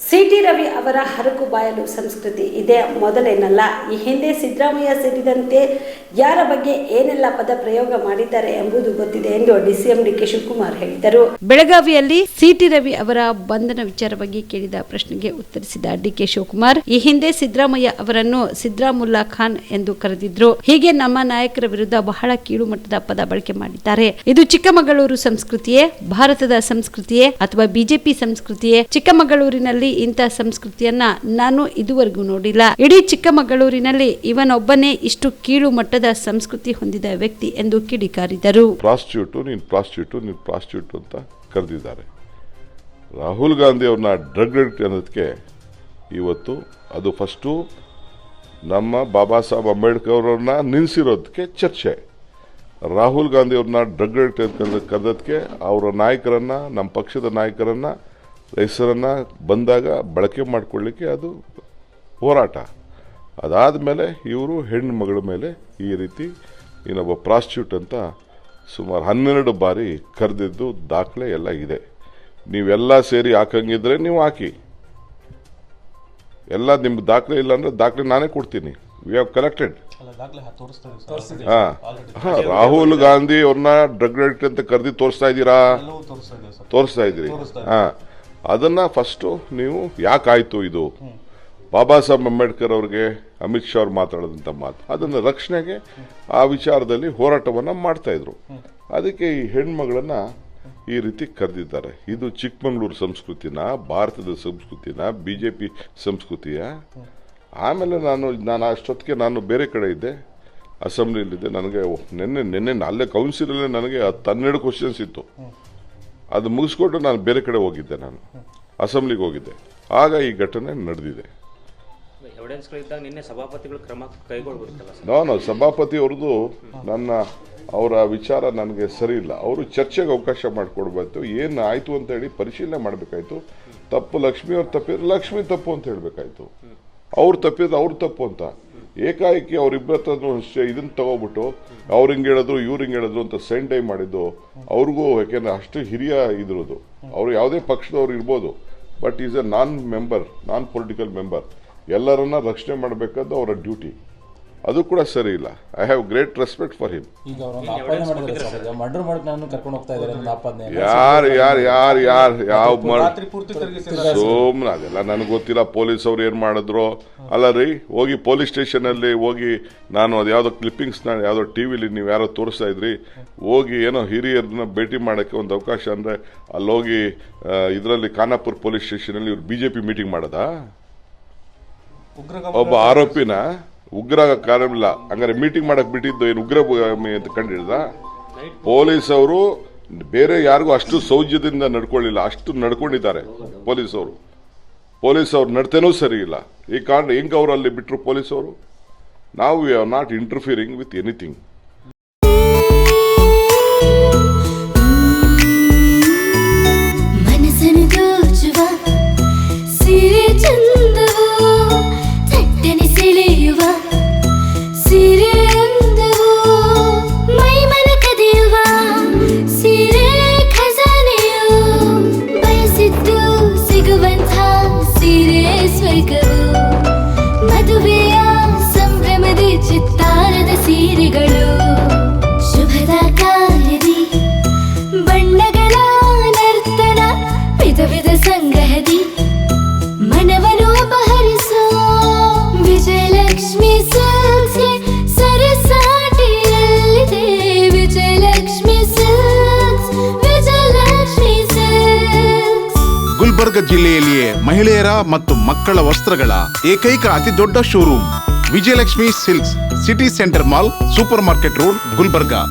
City Ravi ಅವರ ಹರಕು ಬಾಯಲು ಸಂಸ್ಕೃತಿ ಇದೇ ಮೊದಲೇನಲ್ಲ. ಈ ಹಿಂದೆ ಸಿದ್ದರಾಮಯ್ಯ ಸೇರಿದಂತೆ ಯಾರ ಬಗ್ಗೆ ಏನೆಲ್ಲ ಪದ ಪ್ರಯೋಗ ಮಾಡಿದ್ದಾರೆ ಎಂಬುದು ಗೊತ್ತಿದೆ ಎಂದು ಡಿಸಿಎಂ ಡಿಕೆ ಶಿವಕುಮಾರ್ ಹೇಳಿದರು. ಬೆಳಗಾವಿಯಲ್ಲಿ ಸಿಟಿ ರವಿ ಅವರ ಬಂಧನ ವಿಚಾರ ಬಗ್ಗೆ ಕೇಳಿದ ಪ್ರಶ್ನೆಗೆ ಉತ್ತರಿಸಿದ ಡಿಕೆ ಶಿವಕುಮಾರ್, ಈ ಹಿಂದೆ ಸಿದ್ದರಾಮಯ್ಯ ಅವರನ್ನು ಸಿದ್ದರಾಮುಲ್ಲಾ ಖಾನ್ ಎಂದು ಕರೆದಿದ್ರು. ಹೀಗೆ ನಮ್ಮ ನಾಯಕರ ವಿರುದ್ಧ ಬಹಳ ಕೀಳು ಮಟ್ಟದ ಪದ ಬಳಕೆ ಮಾಡಿದ್ದಾರೆ. ಇದು ಚಿಕ್ಕಮಗಳೂರು ಸಂಸ್ಕೃತಿಯೇ, ಭಾರತದ ಸಂಸ್ಕೃತಿಯೇ ಅಥವಾ ಬಿಜೆಪಿ ಸಂಸ್ಕೃತಿಯೇ, ಚಿಕ್ಕಮಗಳೂರಿನಲ್ಲಿ ಇಂಥ ಸಂಸ್ಕೃತಿಯನ್ನ ನಾನು ಇದುವರೆಗೂ ನೋಡಿಲ್ಲ. ಇಡೀ ಚಿಕ್ಕಮಗಳೂರಿನಲ್ಲಿ ಇವನೊಬ್ಬನೇ ಇಷ್ಟು ಕೀಳು ಮಟ್ಟದ ಸಂಸ್ಕೃತಿ ಹೊಂದಿದ ವ್ಯಕ್ತಿ ಎಂದು ಕಿಡಿಕಾರಿದರು. ಪ್ರಾಸ್ಟ್ಯೂಟ್ ನೀನು ಪ್ರಾಸ್ಟ್ಯೂಟ್ ನೀನು ಪ್ರಾಸ್ಟ್ಯೂಟ್ ಅಂತ ಕರೆದಿದ್ದಾರೆ. ರಾಹುಲ್ ಗಾಂಧಿ ಅವ್ರನ್ನ ಡ್ರಗ್ ಅನ್ನೋದಕ್ಕೆ ಇವತ್ತು ಅದು ಫಸ್ಟು ನಮ್ಮ ಬಾಬಾ ಸಾಹೇಬ್ ಅಂಬೇಡ್ಕರ್ ಅವ್ರನ್ನ ನಿಲ್ಲಿಸಿರೋದಕ್ಕೆ ಚರ್ಚೆ. ರಾಹುಲ್ ಗಾಂಧಿ ಅವ್ರನ್ನ ಡ್ರಗ್ ಕರೆದಕ್ಕೆ ಅವರ ನಾಯಕರನ್ನ, ನಮ್ಮ ಪಕ್ಷದ ನಾಯಕರನ್ನ ಹೆಸರನ್ನು ಬಂದಾಗ ಬಳಕೆ ಮಾಡಿಕೊಳ್ಳಿಕ್ಕೆ ಅದು ಹೋರಾಟ. ಅದಾದ ಮೇಲೆ ಇವರು ಹೆಣ್ಣು ಮಗಳ ಮೇಲೆ ಈ ರೀತಿ ಇನ್ನೊಬ್ಬ ಪ್ರಾಸ್ಟ್ಯೂಟ್ ಅಂತ ಸುಮಾರು ಹನ್ನೆರಡು ಬಾರಿ ಕರೆದಿದ್ದು ದಾಖಲೆ ಎಲ್ಲ ಇದೆ. ನೀವೆಲ್ಲ ಸೇರಿ ಹಾಕಂಗಿದ್ರೆ ನೀವು ಹಾಕಿ. ಎಲ್ಲ ನಿಮ್ಗೆ ದಾಖಲೆ ಇಲ್ಲ ಅಂದರೆ ದಾಖಲೆ ನಾನೇ ಕೊಡ್ತೀನಿ. ವಿ ಹ್ಯಾವ್ ಕಲೆಕ್ಟೆಡ್ ಅಲ್ಲ ದಾಖಲೆ ಹಾ- ರಾಹುಲ್ ಗಾಂಧಿ ಅವ್ರನ್ನ ಡ್ರಗ್ ಅಂತ ಕರೆದಿ ತೋರಿಸ್ತಾ ಇದ್ದೀರಾ? ತೋರಿಸ್ತಾ ಇದ್ದೀರಿ ಹಾಂ ತೋರಿಸ್ತಾ ಇದ್ರಿ ಹಾ. ಅದನ್ನ ಫಸ್ಟು ನೀವು ಯಾಕಾಯ್ತು ಇದು? ಬಾಬಾ ಸಾಹೇಬ್ ಅಂಬೇಡ್ಕರ್ ಅವ್ರಿಗೆ ಅಮಿತ್ ಶಾ ಅವ್ರು ಮಾತಾಡಿದಂಥ ಮಾತು. ಅದನ್ನ ರಕ್ಷಣೆಗೆ ಆ ವಿಚಾರದಲ್ಲಿ ಹೋರಾಟವನ್ನ ಮಾಡ್ತಾ ಇದ್ರು. ಅದಕ್ಕೆ ಈ ಹೆಣ್ಮಗಳನ್ನ ಈ ರೀತಿ ಕರೆದಿದ್ದಾರೆ. ಇದು ಚಿಕ್ಕಮಗಳೂರು ಸಂಸ್ಕೃತಿನ, ಭಾರತದ ಸಂಸ್ಕೃತಿನ ಬಿ ಜೆ ಪಿ ಸಂಸ್ಕೃತಿಯ. ಆಮೇಲೆ ನಾನು ನಾನು ಅಷ್ಟೊತ್ತಿಗೆ ನಾನು ಬೇರೆ ಕಡೆ ಇದ್ದೆ. ಅಸೆಂಬ್ಲಿಯಲ್ಲಿದ್ದೆ. ನನಗೆ ನಿನ್ನೆ ನಿನ್ನೆ ಅಲ್ಲೇ ಕೌನ್ಸಿಲಲ್ಲೇ ನನಗೆ ಹತ್ತು ಹನ್ನೆರಡು ಕ್ವಶನ್ಸ್ ಇತ್ತು. ಅದು ಮುಗಿಸ್ಕೊಂಡು ನಾನು ಬೇರೆ ಕಡೆ ಹೋಗಿದ್ದೆ ನಾನು. ಅಸೆಂಬ್ಲಿಗೆ ಹೋಗಿದ್ದೆ. ಆಗ ಈ ಘಟನೆ ನಡೆದಿದೆ. ನೋ ನಾನು ಸಭಾಪತಿ ಅವ್ರದ್ದು ನನ್ನ ಅವರ ವಿಚಾರ ನನಗೆ ಸರಿ ಇಲ್ಲ. ಅವರು ಚರ್ಚೆಗೆ ಅವಕಾಶ ಮಾಡಿಕೊಡ್ಬೇಕು ಏನು ಆಯಿತು ಅಂತ ಹೇಳಿ ಪರಿಶೀಲನೆ ಮಾಡಬೇಕಾಯ್ತು. ತಪ್ಪು ಲಕ್ಷ್ಮಿ ಅವ್ರು ತಪ್ಪಿದ್ರೆ ಲಕ್ಷ್ಮಿ ತಪ್ಪು ಅಂತ ಹೇಳಬೇಕಾಯ್ತು. ಅವ್ರು ತಪ್ಪಿದ ಅವ್ರು ತಪ್ಪು ಅಂತ. ಏಕಾಏಕಿ ಅವ್ರಿಬ್ಬರತ್ರ ಇದನ್ನ ತಗೋಬಿಟ್ಟು ಅವ್ರು ಹಿಂಗೆ ಹೇಳಿದ್ರು, ಇವ್ರು ಹಿಂಗೆ ಹೇಳಿದ್ರು ಅಂತ ಸೆಂಡ್ ಟೈಮ್ ಮಾಡಿದ್ದು, ಅವ್ರಿಗೂ ಯಾಕೆಂದ್ರೆ ಅಷ್ಟು ಹಿರಿಯ ಇದ್ರದು ಅವ್ರು ಯಾವುದೇ ಪಕ್ಷದವ್ರು ಇರ್ಬೋದು but is a non member non political member ಎಲ್ಲರನ್ನ ರಕ್ಷಣೆ ಮಾಡಬೇಕಾದ್ದು ಅವರ ಡ್ಯೂಟಿ ಅದು ಕೂಡ ಸರಿ ಇಲ್ಲ. I have great respect for him murder ಮಾಡಿ ನಾನು ಕರ್ಕೊಂಡು ಹೋಗ್ತಾ ಇದ್ದಾರೆ ಯಾರು ಯಾರು ಯಾರು ಯಾರು ಯಾವ ಸೋಮ್ನ ಅದೆಲ್ಲ ನನಗೆ ಗೊತ್ತಿಲ್ಲ. ಪೊಲೀಸ್ ಅವ್ರು ಏನು ಮಾಡಿದ್ರು? ಅಲ್ಲ ರೀ ಹೋಗಿ ಪೊಲೀಸ್ ಸ್ಟೇಷನಲ್ಲಿ ಹೋಗಿ ನಾನು ಅದು ಯಾವುದೋ ನಾನು ಯಾವುದೋ ಟಿ ವಿಲಿ ನೀವು ಯಾರೋ ತೋರಿಸ್ತಾ ಇದ್ರಿ. ಹೋಗಿ ಏನೋ ಹಿರಿಯರನ್ನ ಭೇಟಿ ಮಾಡೋಕ್ಕೆ ಒಂದು ಅವಕಾಶ ಅಂದರೆ ಅಲ್ಲೋಗಿ ಇದರಲ್ಲಿ ಖಾನಾಪುರ್ ಪೊಲೀಸ್ ಸ್ಟೇಷನಲ್ಲಿ ಇವ್ರು ಬಿ ಜೆ ಪಿ ಮೀಟಿಂಗ್ ಮಾಡೋದಾ? ಒಬ್ಬ ಆರೋಪಿನ? ಉಗ್ರ ಕಾರಣ ಹಂಗಾರೆ ಮೀಟಿಂಗ್ ಮಾಡಕ್ ಬಿಟ್ಟಿದ್ದು ಏನು ಉಗ್ರ ಅಂತ ಕಂಡಿಡ್ದ? ಪೊಲೀಸ್ ಅವರು ಬೇರೆ ಯಾರಿಗೂ ಅಷ್ಟು ಸೌಜ್ಯದಿಂದ ನಡ್ಕೊಳ್ಳಿಲ್ಲ. ಅಷ್ಟು ನಡ್ಕೊಂಡಿದ್ದಾರೆ ಪೊಲೀಸ್ ಅವರು ಪೊಲೀಸ್ ಅವ್ರು ನಡ್ತೇನೂ ಸರಿ ಇಲ್ಲ. ಈ ಕಾರಣ ಹೆಂಗ್ ಅವರು ಬಿಟ್ರು ಪೊಲೀಸ್ ಅವರು ನಾವು we are not interfering with anything ಸಂಗ್ರಹದಿ ಮನವನು ಅಪಹರಿಸೋ ವಿಜಯಲಕ್ಷ್ಮಿ ಸಿಲ್ಕ್ಸ್ಗೆ ಸರಸಾಟಿಯಲ್ಲಿದೆ. ವಿಜಯಲಕ್ಷ್ಮಿ ಸಿಲ್ಕ್ಸ್ ವಿಜಯಲಕ್ಷ್ಮಿ ಸಿಲ್ಕ್ಸ್ ಗುಲ್ಬರ್ಗ ಜಿಲ್ಲೆಯಲ್ಲಿಯೇ ಮಹಿಳೆಯರ ಮತ್ತು ಮಕ್ಕಳ ವಸ್ತ್ರಗಳ ಏಕೈಕ ಅತಿ ದೊಡ್ಡ showroom. Vijayalakshmi silks city centre mall, super market road, Gulbarga.